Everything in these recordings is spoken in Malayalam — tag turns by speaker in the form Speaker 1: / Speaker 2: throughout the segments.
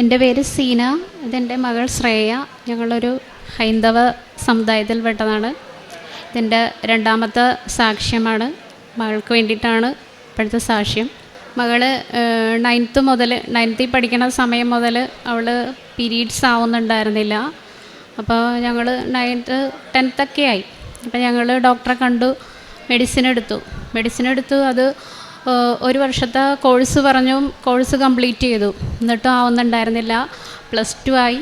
Speaker 1: എന്റെ പേര് സീന ഇതെന്റെ മകൾ ശ്രേയ ഞങ്ങളൊരു ഹൈന്ദവ സമുദായത്തിൽ പെട്ടതാണ്. ഇതെന്റെ രണ്ടാമത്തെ സാക്ഷ്യമാണ്. മകൾക്ക് വേണ്ടിയിട്ടാണ് ഇപ്പോഴത്തെ സാക്ഷ്യം. മകൾ നയൻത്ത് മുതൽ നയൻത്തിൽ പഠിക്കുന്ന സമയം മുതൽ അവൾ പീരീഡ്സ് ആവുന്നുണ്ടായിരുന്നില്ല. അപ്പോൾ ഞങ്ങൾ നയൻത്ത് ടെൻത്തൊക്കെ ആയി. അപ്പോൾ ഞങ്ങൾ ഡോക്ടറെ കണ്ടു മെഡിസിൻ എടുത്തു. മെഡിസിൻ എടുത്തു അത് ഒരു വർഷത്തെ കോഴ്സ് പറഞ്ഞു കോഴ്സ് കംപ്ലീറ്റ് ചെയ്തു. എന്നിട്ടും ആവുന്നുണ്ടായിരുന്നില്ല. പ്ലസ് ടു ആയി.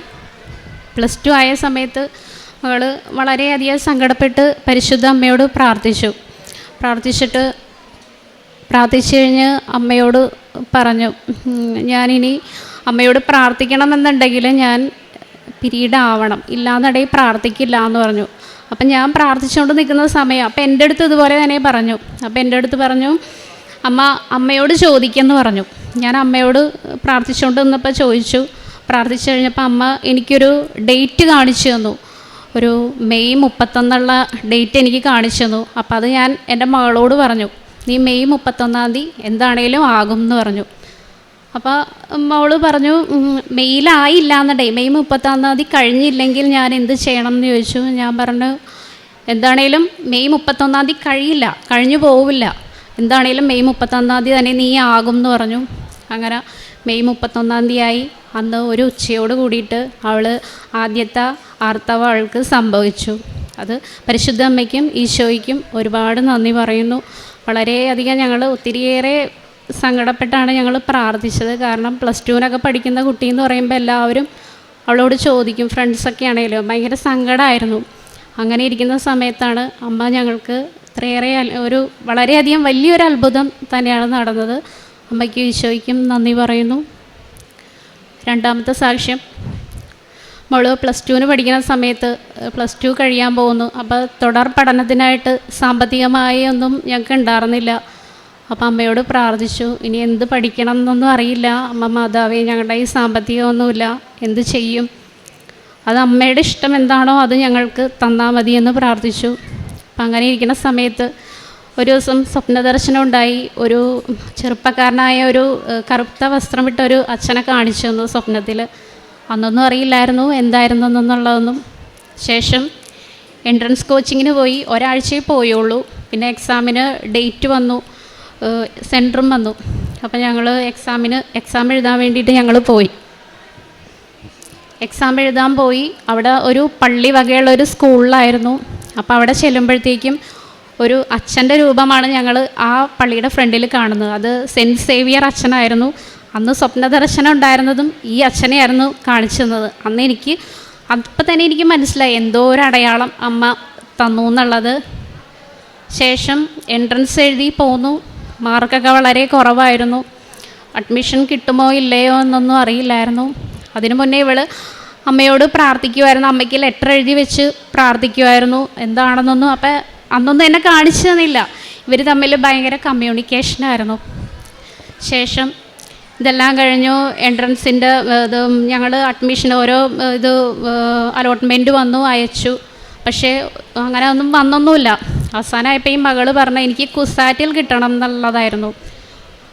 Speaker 1: പ്ലസ് ടു ആയ സമയത്ത് മകൾ വളരെയധികം സങ്കടപ്പെട്ട് പരിശുദ്ധ അമ്മയോട് പ്രാർത്ഥിച്ചു. പ്രാർത്ഥിച്ചിട്ട് പ്രാർത്ഥിച്ചു കഴിഞ്ഞ് അമ്മയോട് പറഞ്ഞു "ഉം, ഞാനിനി അമ്മയോട് പ്രാർത്ഥിക്കണമെന്നുണ്ടെങ്കിൽ ഞാൻ പിരീഡ് ആവണം ഇല്ലാന്നിടയിൽ പ്രാർത്ഥിക്കില്ല എന്ന് പറഞ്ഞു. അപ്പം ഞാൻ പ്രാർത്ഥിച്ചുകൊണ്ട് നിൽക്കുന്ന സമയം അപ്പം എന്റെ അടുത്ത് ഇതുപോലെ തന്നെ പറഞ്ഞു. അപ്പം എന്റെ അടുത്ത് പറഞ്ഞു അമ്മ അമ്മയോട് ചോദിക്കുമെന്ന് പറഞ്ഞു. ഞാൻ അമ്മയോട് പ്രാർത്ഥിച്ചുകൊണ്ട് നിന്നപ്പോൾ ചോദിച്ചു. പ്രാർത്ഥിച്ചു കഴിഞ്ഞപ്പോൾ അമ്മ എനിക്കൊരു ഡേറ്റ് കാണിച്ചു തന്നു. ഒരു മെയ് മുപ്പത്തൊന്നുള്ള ഡേറ്റ് എനിക്ക് കാണിച്ചു തന്നു. അപ്പോൾ അത് ഞാൻ എന്റെ മകളോട് പറഞ്ഞു. നീ മെയ് മുപ്പത്തൊന്നാം തീയതി എന്താണേലും ആകും എന്ന് പറഞ്ഞു. അപ്പോൾ മോൾ പറഞ്ഞു "ഉം, മെയ്യിലായില്ല എന്നുണ്ടേ മെയ് മുപ്പത്തൊന്നാം തീയതി കഴിഞ്ഞില്ലെങ്കിൽ ഞാൻ എന്ത് ചെയ്യണം എന്ന് ചോദിച്ചു. ഞാൻ പറഞ്ഞു എന്താണേലും മെയ് മുപ്പത്തൊന്നാം തീയതി കഴിയില്ല കഴിഞ്ഞു പോവില്ല. എന്താണേലും മെയ് മുപ്പത്തൊന്നാം തീയതി തന്നെ നീ ആകും എന്ന് പറഞ്ഞു. അങ്ങനെ മെയ് മുപ്പത്തൊന്നാം തീയതി ആയി അന്ന് ഒരു ഉച്ചയോട് കൂടിയിട്ട് അവൾ ആദ്യത്തെ ആർത്തവ അവൾക്ക് സംഭവിച്ചു. അത് പരിശുദ്ധ അമ്മയ്ക്കും ഈശോയ്ക്കും ഒരുപാട് നന്ദി പറയുന്നു. വളരെയധികം ഞങ്ങൾ ഒത്തിരിയേറെ സങ്കടപ്പെട്ടാണ് ഞങ്ങൾ പ്രാർത്ഥിച്ചത്. കാരണം പ്ലസ് ടുവിനൊക്കെ പഠിക്കുന്ന കുട്ടി എന്ന് പറയുമ്പോൾ എല്ലാവരും അവളോട് ചോദിക്കും. ഫ്രണ്ട്സൊക്കെ ആണെങ്കിലും ഭയങ്കര സങ്കടമായിരുന്നു അങ്ങനെ ഇരിക്കുന്ന സമയത്താണ് അമ്മ ഞങ്ങൾക്ക് ഇത്രയേറെ അൽ- ഒരു വളരെയധികം വലിയൊരു അത്ഭുതം തന്നെയാണ് നടന്നത്. അമ്മയ്ക്കും ഈശോയ്ക്കും നന്ദി പറയുന്നു. രണ്ടാമത്തെ സാക്ഷ്യം. മോൾ പ്ലസ് ടുവിന് പഠിക്കുന്ന സമയത്ത് പ്ലസ് ടു കഴിയാൻ പോകുന്നു. അപ്പോൾ തുടർ പഠനത്തിനായിട്ട് സാമ്പത്തികമായി ഒന്നും ഞങ്ങൾക്ക് ഉണ്ടായിരുന്നില്ല അപ്പം അമ്മയോട് പ്രാർത്ഥിച്ചു. ഇനി എന്ത് പഠിക്കണം എന്നൊന്നും അറിയില്ല. അമ്മ മാതാവേ ഞങ്ങളുടെ ഈ സാമ്പത്തികമൊന്നുമില്ല. എന്ത് ചെയ്യും? അത് അമ്മയുടെ ഇഷ്ടം എന്താണോ അത് ഞങ്ങൾക്ക് തന്നാൽ മതിയെന്ന് പ്രാർത്ഥിച്ചു. അപ്പം അങ്ങനെ ഇരിക്കുന്ന സമയത്ത് ഒരു ദിവസം സ്വപ്നദർശനം ഉണ്ടായി. ഒരു ചെറുപ്പക്കാരനായ ഒരു കറുത്ത വസ്ത്രമിട്ട ഒരു അച്ഛനെ കാണിച്ചു തന്നു സ്വപ്നത്തിൽ അന്നൊന്നും അറിയില്ലായിരുന്നു എന്തായിരുന്നു എന്നുള്ളതൊന്നും ശേഷം എൻട്രൻസ് കോച്ചിങ്ങിന് പോയി. ഒരാഴ്ചയെ പോയുള്ളൂ. പിന്നെ എക്സാമിന് ഡേറ്റ് വന്നു. സെന്ററും വന്നു. അപ്പോൾ ഞങ്ങൾ എക്സാമിന് എക്സാം എഴുതാൻ വേണ്ടിയിട്ട് ഞങ്ങൾ പോയി. എക്സാം എഴുതാൻ പോയി. അവിടെ ഒരു പള്ളി വകയുള്ള ഒരു സ്കൂളിലായിരുന്നു. അപ്പോൾ അവിടെ ചെല്ലുമ്പോഴത്തേക്കും ഒരു അച്ഛന്റെ രൂപമാണ് ഞങ്ങൾ ആ പള്ളിയുടെ ഫ്രണ്ടിൽ കാണുന്നത്. അത് സെന്റ് സേവിയർ അച്ഛനായിരുന്നു. അന്ന് സ്വപ്ന ദർശനം ഉണ്ടായിരുന്നതും ഈ അച്ഛനെയായിരുന്നു കാണിച്ചു തന്നത്. അന്ന് എനിക്ക് അപ്പം തന്നെ എനിക്ക് മനസ്സിലായി എന്തോ ഒരു അടയാളം അമ്മ തന്നു എന്നുള്ളത്. ശേഷം എൻട്രൻസ് എഴുതി പോന്നു. മാർക്കൊക്കെ വളരെ കുറവായിരുന്നു. അഡ്മിഷൻ കിട്ടുമോ ഇല്ലയോ എന്നൊന്നും അറിയില്ലായിരുന്നു. അതിനു മുന്നേ ഇവൾ അമ്മയോട് പ്രാർത്ഥിക്കുമായിരുന്നു അമ്മയ്ക്ക് ലെറ്റർ എഴുതി വെച്ച് പ്രാർത്ഥിക്കുമായിരുന്നു എന്താണെന്നൊന്നും അപ്പം അന്നൊന്നും എന്നെ കാണിച്ചു തന്നില്ല. ഇവർ തമ്മിൽ ഭയങ്കര കമ്മ്യൂണിക്കേഷനായിരുന്നു ശേഷം ഇതെല്ലാം കഴിഞ്ഞു. എൻട്രൻസിന്റെ ഇത് ഞങ്ങൾ അഡ്മിഷൻ ഓരോ ഇത് അലോട്ട്മെന്റ് വന്നു അയച്ചു. പക്ഷേ അങ്ങനെ ഒന്നും വന്നൊന്നുമില്ല. അവസാനമായപ്പോൾ ഈ മകൾ പറഞ്ഞ എനിക്ക് കുസാറ്റിൽ കിട്ടണം എന്നുള്ളതായിരുന്നു.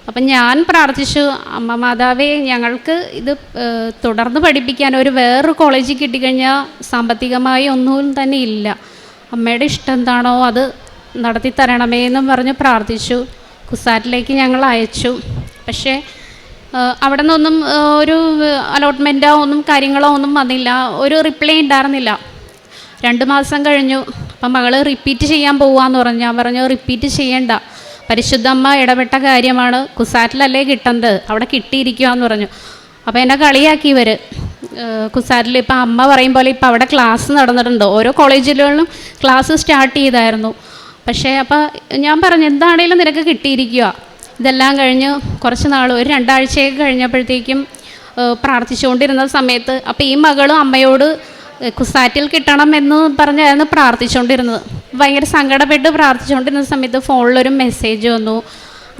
Speaker 1: അപ്പം ഞാൻ പ്രാർത്ഥിച്ചു അമ്മ മാതാവേ ഞങ്ങൾക്ക് ഇത് തുടർന്ന് പഠിപ്പിക്കാൻ ഒരു വേറൊരു കോളേജിൽ കിട്ടിക്കഴിഞ്ഞാൽ സാമ്പത്തികമായി ഒന്നും തന്നെ ഇല്ല. അമ്മയുടെ ഇഷ്ടം എന്താണോ അത് നടത്തി തരണമേ എന്നും പറഞ്ഞ് പ്രാർത്ഥിച്ചു. കുസാറ്റിലേക്ക് ഞങ്ങൾ അയച്ചു. പക്ഷേ അവിടെ നിന്നൊന്നും ഒരു അലോട്ട്മെന്റോ ഒന്നും കാര്യങ്ങളോ ഒന്നും വന്നില്ല. ഒരു റിപ്ലൈ ഉണ്ടായിരുന്നില്ല. രണ്ട് മാസം കഴിഞ്ഞു. അപ്പം മകൾ റിപ്പീറ്റ് ചെയ്യാൻ പോവാന്ന് പറഞ്ഞു. ഞാൻ പറഞ്ഞു റിപ്പീറ്റ് ചെയ്യണ്ട. പരിശുദ്ധ അമ്മ ഇടപെട്ട കാര്യമാണ്. കുസാറ്റിലല്ലേ കിട്ടുന്നത് അവിടെ കിട്ടിയിരിക്കുവാന്ന് പറഞ്ഞു. അപ്പോൾ എന്നെ കളിയാക്കി ഇവർ കുസാറ്റിൽ ഇപ്പം അമ്മ പറയും പോലെ ഇപ്പം അവിടെ ക്ലാസ് നടന്നിട്ടുണ്ട്. ഓരോ കോളേജുകളിലും ക്ലാസ് സ്റ്റാർട്ട് ചെയ്തായിരുന്നു. പക്ഷേ അപ്പോൾ ഞാൻ പറഞ്ഞു എന്താണേലും നിനക്ക് കിട്ടിയിരിക്കുക ഇതെല്ലാം കഴിഞ്ഞ് കുറച്ച് നാൾ ഒരു രണ്ടാഴ്ചയൊക്കെ കഴിഞ്ഞപ്പോഴത്തേക്കും പ്രാർത്ഥിച്ചുകൊണ്ടിരുന്ന സമയത്ത് അപ്പോൾ ഈ മകളും അമ്മയോട് കുസാറ്റിൽ കിട്ടണം എന്ന് പറഞ്ഞായിരുന്നു പ്രാർത്ഥിച്ചുകൊണ്ടിരുന്നത്. ഭയങ്കര സങ്കടപ്പെട്ട് പ്രാർത്ഥിച്ചുകൊണ്ടിരുന്ന സമയത്ത് ഫോണിലൊരു മെസ്സേജ് വന്നു.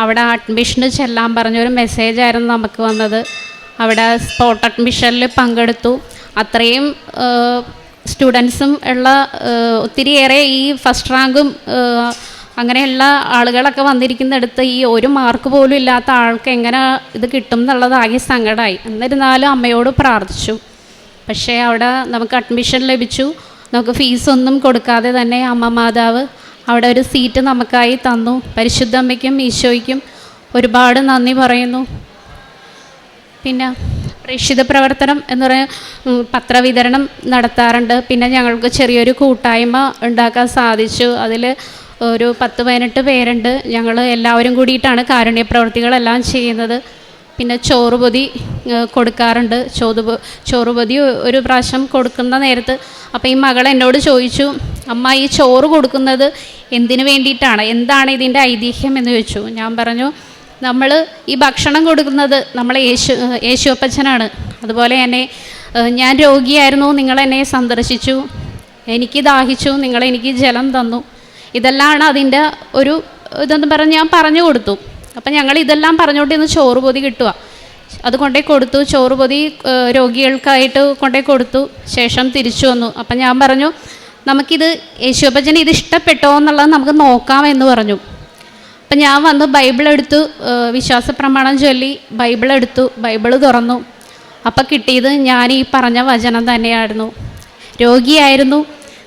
Speaker 1: അവിടെ അഡ്മിഷന് ചെല്ലാൻ പറഞ്ഞൊരു മെസ്സേജായിരുന്നു നമുക്ക് വന്നത്. അവിടെ സ്പോട്ട് അഡ്മിഷനിൽ പങ്കെടുത്തു. അത്രയും സ്റ്റുഡൻസും ഉള്ള ഒത്തിരിയേറെ ഈ ഫസ്റ്റ് റാങ്കും അങ്ങനെയുള്ള ആളുകളൊക്കെ വന്നിരിക്കുന്നിടത്ത് ഈ ഒരു മാർക്ക് പോലും ഇല്ലാത്ത ആൾക്ക് എങ്ങനെ ഇത് കിട്ടും എന്നുള്ളത് ആകെ സങ്കടമായി എന്നിരുന്നാലും അമ്മയോട് പ്രാർത്ഥിച്ചു. പക്ഷേ അവിടെ നമുക്ക് അഡ്മിഷൻ ലഭിച്ചു. നമുക്ക് ഫീസൊന്നും കൊടുക്കാതെ തന്നെ അമ്മ മാതാവ് അവിടെ ഒരു സീറ്റ് നമുക്കായി തന്നു. പരിശുദ്ധ അമ്മയ്ക്കും ഈശോയ്ക്കും ഒരുപാട് നന്ദി പറയുന്നു. പിന്നെ പ്രേക്ഷിത പ്രവർത്തനം എന്ന് പറയുന്ന പത്രവിതരണം നടത്താറുണ്ട്. പിന്നെ ഞങ്ങൾക്ക് ചെറിയൊരു കൂട്ടായ്മ ഉണ്ടാക്കാൻ സാധിച്ചു. അതിൽ ഒരു പത്ത് പതിനെട്ട് പേരുണ്ട്. ഞങ്ങൾ എല്ലാവരും കൂടിയിട്ടാണ് കാരുണ്യ പ്രവർത്തികളെല്ലാം ചെയ്യുന്നത്. പിന്നെ ചോറുപൊതി കൊടുക്കാറുണ്ട്. ചോറ് ചോറുപൊതി ഒരു പ്രാവശ്യം കൊടുക്കുന്ന നേരത്ത് അപ്പോൾ ഈ മകൾ എന്നോട് ചോദിച്ചു അമ്മ ഈ ചോറ് കൊടുക്കുന്നത് എന്തിനു വേണ്ടിയിട്ടാണ്? എന്താണ് ഇതിന്റെ ഐതിഹ്യം? എന്ന് ചോദിച്ചു. ഞാൻ പറഞ്ഞു നമ്മൾ ഈ ഭക്ഷണം കൊടുക്കുന്നത് നമ്മളെ യേശു യേശുവപ്പച്ചനാണ്. അതുപോലെ തന്നെ ഞാൻ രോഗിയായിരുന്നു. നിങ്ങൾ എന്നെ സന്ദർശിച്ചു. എനിക്ക് ദാഹിച്ചു. നിങ്ങൾ എനിക്ക് ജലം തന്നു. ഇതെല്ലാമാണ് അതിന്റെ ഒരു ഇതെന്ന് പറഞ്ഞ് ഞാൻ പറഞ്ഞു കൊടുത്തു. അപ്പം ഞങ്ങൾ ഇതെല്ലാം പറഞ്ഞുകൊണ്ടിരുന്ന് ചോറ് പൊതി കിട്ടുക അത് കൊണ്ടേ കൊടുത്തു. ചോറ് പൊതി രോഗികൾക്കായിട്ട് കൊണ്ടേ കൊടുത്തു. ശേഷം തിരിച്ചു വന്നു. അപ്പം ഞാൻ പറഞ്ഞു നമുക്കിത് യേശുഭജന ഇത് ഇഷ്ടപ്പെട്ടോ എന്നുള്ളത് നമുക്ക് നോക്കാം എന്ന് പറഞ്ഞു. അപ്പം ഞാൻ വന്ന് ബൈബിൾ എടുത്തു വിശ്വാസ പ്രമാണം ചൊല്ലി ബൈബിൾ എടുത്തു ബൈബിൾ തുറന്നു. അപ്പം കിട്ടിയത് ഞാൻ ഈ പറഞ്ഞ വചനം തന്നെയായിരുന്നു. രോഗിയായിരുന്നു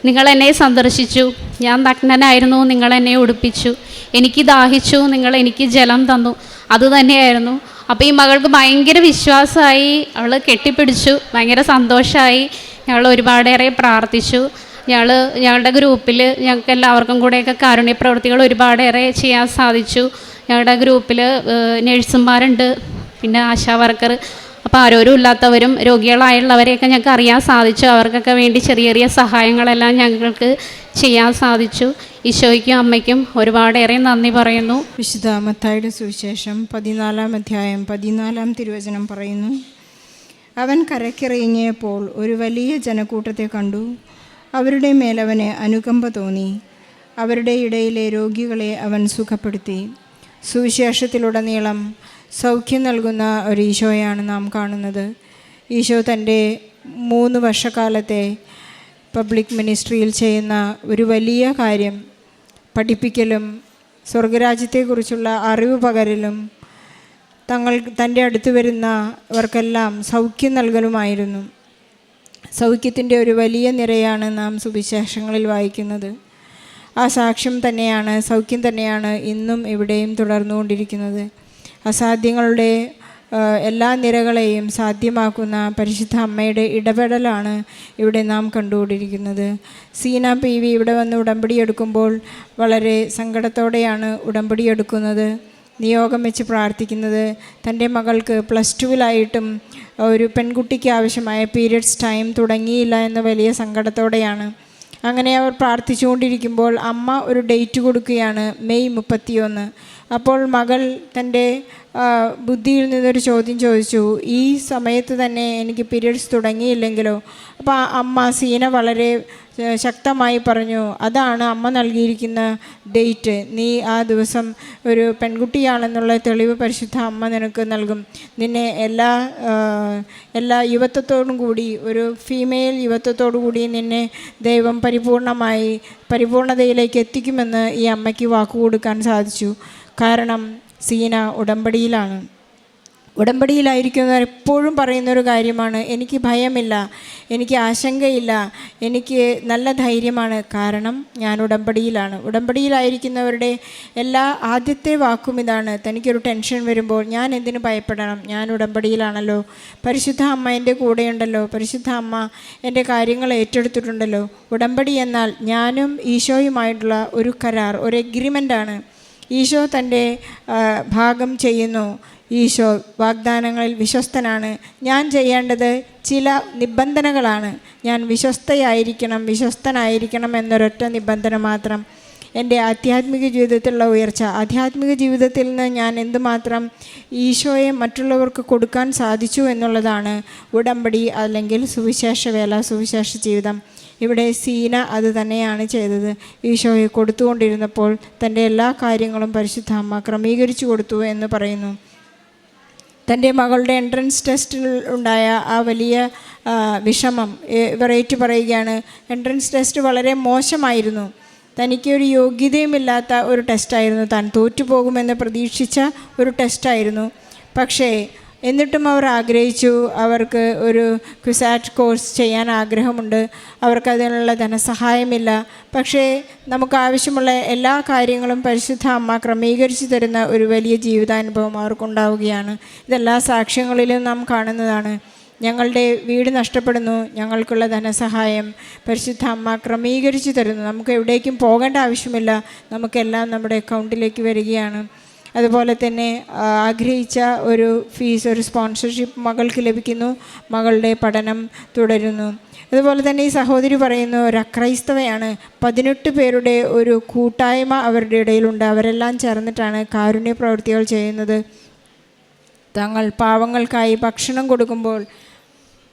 Speaker 1: നിങ്ങൾ എന്നെ സന്ദർശിച്ചു. ഞാൻ നഗ്നനായിരുന്നു നിങ്ങൾ എന്നെ ഉടുപ്പിച്ചു. എനിക്ക് ദാഹിച്ചു നിങ്ങൾ എനിക്ക് ജലം തന്നു. അത് തന്നെയായിരുന്നു. അപ്പോൾ ഈ മകൾക്ക് ഭയങ്കര വിശ്വാസമായി അവൾ കെട്ടിപ്പിടിച്ചു ഭയങ്കര സന്തോഷമായി ഞങ്ങൾ ഒരുപാടേറെ പ്രാർത്ഥിച്ചു. ഞങ്ങൾ ഞങ്ങളുടെ ഗ്രൂപ്പിൽ ഞങ്ങൾക്ക് എല്ലാവർക്കും കൂടെയൊക്കെ കാരുണ്യ പ്രവൃത്തികൾ ഒരുപാടേറെ ചെയ്യാൻ സാധിച്ചു. ഞങ്ങളുടെ ഗ്രൂപ്പിൽ നഴ്സുമാരുണ്ട് പിന്നെ ആശാ വർക്കർ അപ്പോൾ ആരോരും ഇല്ലാത്തവരും രോഗികളായുള്ളവരെയൊക്കെ ഞങ്ങൾക്ക് അറിയാൻ സാധിച്ചു. അവർക്കൊക്കെ വേണ്ടി ചെറിയ ചെറിയ സഹായങ്ങളെല്ലാം ഞങ്ങൾക്ക് ചെയ്യാൻ സാധിച്ചു. ഈശോയ്ക്കും അമ്മയ്ക്കും ഒരുപാടേറെ നന്ദി പറയുന്നു.
Speaker 2: വിശുദ്ധ മത്തായുടെ സുവിശേഷം പതിനാലാം അധ്യായം പതിനാലാം തിരുവചനം പറയുന്നു. അവൻ കരക്കിറങ്ങിയപ്പോൾ ഒരു വലിയ ജനക്കൂട്ടത്തെ കണ്ടു. അവരുടെ മേലവന് അനുകമ്പ തോന്നി. അവരുടെ ഇടയിലെ രോഗികളെ അവൻ സുഖപ്പെടുത്തി. സുവിശേഷത്തിലുടനീളം സൗഖ്യം നൽകുന്ന ഒരു ഈശോയാണ് നാം കാണുന്നത്. ഈശോ തന്റെ മൂന്ന് വർഷക്കാലത്തെ പബ്ലിക് മിനിസ്ട്രിയിൽ ചെയ്യുന്ന ഒരു വലിയ കാര്യം പഠിപ്പിക്കലും സ്വർഗരാജ്യത്തെക്കുറിച്ചുള്ള അറിവ് പകരലും തങ്ങൾ തന്റെ അടുത്ത് വരുന്നവർക്കെല്ലാം സൗഖ്യം നൽകലുമായിരുന്നു. സൗഖ്യത്തിന്റെ ഒരു വലിയ നിരയാണ് നാം സുവിശേഷങ്ങളിൽ വായിക്കുന്നത്. ആ സാക്ഷ്യം തന്നെയാണ് സൗഖ്യം തന്നെയാണ് ഇന്നും ഇവിടെയും തുടർന്നുകൊണ്ടിരിക്കുന്നത്. അസാധ്യങ്ങളുടെ എല്ലാ നിരകളെയും സാധ്യമാക്കുന്ന പരിശുദ്ധ അമ്മയുടെ ഇടപെടലാണ് ഇവിടെ നാം കണ്ടുകൊണ്ടിരിക്കുന്നത്. സീന പി വി ഇവിടെ വന്ന് ഉടമ്പടി എടുക്കുമ്പോൾ വളരെ സങ്കടത്തോടെയാണ് ഉടമ്പടി എടുക്കുന്നത്. നിയോഗം വെച്ച് പ്രാർത്ഥിക്കുന്നത്. തന്റെ മകൾക്ക് പ്ലസ് ടുവിലായിട്ടും ഒരു പെൺകുട്ടിക്ക് ആവശ്യമായ പീരിയഡ്സ് ടൈം തുടങ്ങിയില്ല എന്ന വലിയ സങ്കടത്തോടെയാണ്. അങ്ങനെ അവർ പ്രാർത്ഥിച്ചുകൊണ്ടിരിക്കുമ്പോൾ അമ്മ ഒരു ഡേറ്റ് കൊടുക്കുകയാണ് മെയ് മുപ്പത്തിയൊന്ന്. അപ്പോൾ മകൾ തന്റെ ബുദ്ധിയിൽ നിന്നൊരു ചോദ്യം ചോദിച്ചു. ഈ സമയത്ത് തന്നെ എനിക്ക് പീരിയഡ്സ് തുടങ്ങിയില്ലെങ്കിലോ? അപ്പോൾ അമ്മ സീന വളരെ ശക്തമായി പറഞ്ഞു അതാണ് അമ്മ നൽകിയിരിക്കുന്ന ഡേറ്റ്. നീ ആ ദിവസം ഒരു പെൺകുട്ടിയാണെന്നുള്ള തെളിവ് പരിശുദ്ധ അമ്മ നിനക്ക് നൽകും. നിന്നെ എല്ലാ എല്ലാ യുവത്വത്തോടും കൂടി ഒരു ഫീമെയിൽ യുവത്വത്തോടു കൂടി നിന്നെ ദൈവം പരിപൂർണമായി പരിപൂർണതയിലേക്ക് എത്തിക്കുമെന്ന് ഈ അമ്മയ്ക്ക് വാക്കുകൊടുക്കാൻ സാധിച്ചു. കാരണം സീന ഉടമ്പടിയിലാണ്. ഉടമ്പടിയിലായിരിക്കുന്നവർ എപ്പോഴും പറയുന്നൊരു കാര്യമാണ് എനിക്ക് ഭയമില്ല എനിക്ക് ആശങ്കയില്ല എനിക്ക് നല്ല ധൈര്യമാണ്. കാരണം ഞാൻ ഉടമ്പടിയിലാണ്. ഉടമ്പടിയിലായിരിക്കുന്നവരുടെ എല്ലാ ആദ്യത്തെ വാക്കും ഇതാണ്. തനിക്കൊരു ടെൻഷൻ വരുമ്പോൾ ഞാൻ എന്തിനു ഭയപ്പെടണം? ഞാൻ ഉടമ്പടിയിലാണല്ലോ. പരിശുദ്ധ അമ്മ എന്റെ കൂടെയുണ്ടല്ലോ. പരിശുദ്ധ അമ്മ എന്റെ കാര്യങ്ങൾ ഏറ്റെടുത്തിട്ടുണ്ടല്ലോ. ഉടമ്പടി എന്നാൽ ഞാനും ഈശോയുമായിട്ടുള്ള ഒരു കരാർ ഒരു എഗ്രിമെന്റാണ് ഈശോ തന്റെ ഭാഗം ചെയ്യുന്നു. ഈശോ വാഗ്ദാനങ്ങളിൽ വിശ്വസ്തനാണ്. ഞാൻ ചെയ്യേണ്ടത് ചില നിബന്ധനകളാണ്. ഞാൻ വിശ്വസ്തയായിരിക്കണം വിശ്വസ്തനായിരിക്കണം എന്നൊരൊറ്റ നിബന്ധന മാത്രം. എന്റെ ആധ്യാത്മിക ജീവിതത്തിലുള്ള ഉയർച്ച. ആധ്യാത്മിക ജീവിതത്തിൽ നിന്ന് ഞാൻ എന്തുമാത്രം ഈശോയെ മറ്റുള്ളവർക്ക് കൊടുക്കാൻ സാധിച്ചു എന്നുള്ളതാണ് ഉടമ്പടി അല്ലെങ്കിൽ സുവിശേഷ വേല സുവിശേഷ ജീവിതം. ഇവിടെ സീന അത് തന്നെയാണ് ചെയ്തത്. ഈശോയെ കൊടുത്തുകൊണ്ടിരുന്നപ്പോൾ തന്റെ എല്ലാ കാര്യങ്ങളും പരിശുദ്ധ അമ്മ ക്രമീകരിച്ചു കൊടുത്തു എന്ന് പറയുന്നു. തന്റെ മകളുടെ എൻട്രൻസ് ടെസ്റ്റിൽ ഉണ്ടായ ആ വലിയ വിഷമം ഇവർ ഏറ്റു പറയുകയാണ് എൻട്രൻസ് ടെസ്റ്റ് വളരെ മോശമായിരുന്നു. തനിക്ക് ഒരു യോഗ്യതയുമില്ലാത്ത ഒരു ടെസ്റ്റായിരുന്നു താൻ തോറ്റുപോകുമെന്ന് പ്രതീക്ഷിച്ച ഒരു ടെസ്റ്റായിരുന്നു പക്ഷേ എന്നിട്ടും അവർ ആഗ്രഹിച്ചു. അവർക്ക് ഒരു ക്വിസാറ്റ് കോഴ്സ് ചെയ്യാൻ ആഗ്രഹമുണ്ട്. അവർക്ക് അതിനുള്ള ധനസഹായമില്ല. പക്ഷേ നമുക്ക് ആവശ്യമുള്ള എല്ലാ കാര്യങ്ങളും പരിശുദ്ധ അമ്മ ക്രമീകരിച്ചു തരുന്ന ഒരു വലിയ ജീവിതാനുഭവം അവർക്കുണ്ടാവുകയാണ്. ഇതെല്ലാ സാക്ഷ്യങ്ങളിലും നാം കാണുന്നതാണ്. ഞങ്ങളുടെ വീട് നഷ്ടപ്പെടുന്നു. ഞങ്ങൾക്കുള്ള ധനസഹായം പരിശുദ്ധ അമ്മ ക്രമീകരിച്ചു തരുന്നു. നമുക്ക് എവിടേക്കും പോകേണ്ട ആവശ്യമില്ല. നമുക്കെല്ലാം നമ്മുടെ അക്കൗണ്ടിലേക്ക് വരികയാണ്. അതുപോലെ തന്നെ ആഗ്രഹിച്ച ഒരു ഫീസ് ഒരു സ്പോൺസർഷിപ്പ് മകൾക്ക് ലഭിക്കുന്നു മകളുടെ പഠനം തുടരുന്നു. അതുപോലെ തന്നെ ഈ സഹോദരി പറയുന്നു ഒരു അക്രൈസ്തവയാണ്. പതിനെട്ട് പേരുടെ ഒരു കൂട്ടായ്മ അവരുടെ ഇടയിലുണ്ട്. അവരെല്ലാം ചേർന്നിട്ടാണ് കാരുണ്യ പ്രവൃത്തികൾ ചെയ്യുന്നത്. തങ്ങൾ പാവങ്ങൾക്കായി ഭക്ഷണം കൊടുക്കുമ്പോൾ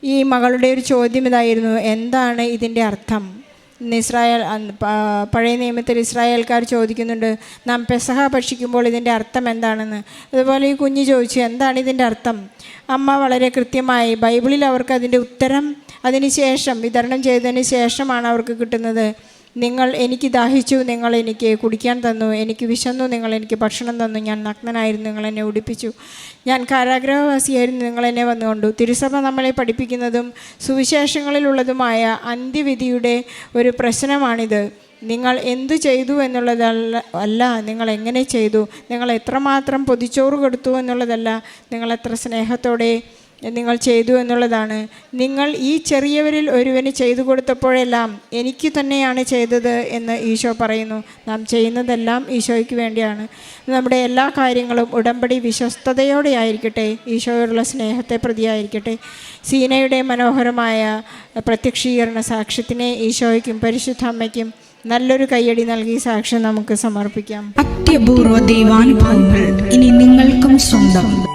Speaker 2: ഈ മകളുടെ ഒരു ചോദ്യം ഇതായിരുന്നു എന്താണ് ഇതിന്റെ അർത്ഥം? ഇസ്രായേൽ പഴയ നിയമത്തിൽ ഇസ്രായേൽക്കാർ ചോദിക്കുന്നുണ്ട് നാം പെസഹ ഭക്ഷിക്കുമ്പോൾ ഇതിന്റെ അർത്ഥം എന്താണെന്ന്. അതുപോലെ ഈ കുഞ്ഞ് ചോദിച്ചു എന്താണ് ഇതിന്റെ അർത്ഥം? അമ്മ വളരെ കൃത്യമായി ബൈബിളിൽ അവർക്ക് അതിന്റെ ഉത്തരം അതിന് ശേഷം വിതരണം ചെയ്തതിന് ശേഷമാണ് അവർക്ക് കിട്ടുന്നത്. നിങ്ങൾ എനിക്ക് ദാഹിച്ചു നിങ്ങൾ എനിക്ക് കുടിക്കാൻ തന്നു എനിക്ക് വിശന്നു നിങ്ങൾ എനിക്ക് ഭക്ഷണം തന്നു ഞാൻ നഗ്നനായിരുന്നു നിങ്ങൾ എന്നെ ഉടുപ്പിച്ചു. ഞാൻ കാരാഗ്രഹവാസിയായിരുന്നു നിങ്ങൾ എന്നെ വന്നുകൊണ്ടു. തിരുസഭ നമ്മളെ പഠിപ്പിക്കുന്നതും സുവിശേഷങ്ങളിലുള്ളതുമായ അന്ത്യവിധിയുടെ ഒരു പ്രശ്നമാണിത്. നിങ്ങൾ എന്തു ചെയ്തു എന്നുള്ളതല്ല അല്ല നിങ്ങൾ എങ്ങനെ ചെയ്തു? നിങ്ങൾ എത്രമാത്രം പൊതിച്ചോറ് കൊടുത്തു എന്നുള്ളതല്ല നിങ്ങൾ എത്ര സ്നേഹത്തോടെ നിങ്ങൾ ചെയ്തു എന്നുള്ളതാണ്. നിങ്ങൾ ഈ ചെറിയവരിൽ ഒരുവന് ചെയ്തു കൊടുത്തപ്പോഴെല്ലാം എനിക്ക് തന്നെയാണ് ചെയ്തത് എന്ന് ഈശോ പറയുന്നു. നാം ചെയ്യുന്നതെല്ലാം ഈശോയ്ക്ക് വേണ്ടിയാണ്. നമ്മുടെ എല്ലാ കാര്യങ്ങളും ഉടമ്പടി വിശ്വസ്തയോടെ ആയിരിക്കട്ടെ. ഈശോയോടുള്ള സ്നേഹത്തെ പ്രതിയായിരിക്കട്ടെ. സീനയുടെ മനോഹരമായ പ്രത്യക്ഷീകരണ സാക്ഷ്യത്തിനെ ഈശോയ്ക്കും പരിശുദ്ധ അമ്മയ്ക്കും നല്ലൊരു കയ്യടി നൽകി സാക്ഷ്യം നമുക്ക് സമർപ്പിക്കാം.
Speaker 3: അത്യപൂർവ ദൈവാനുഭവങ്ങൾ ഇനി നിങ്ങൾക്കും സ്വന്തം.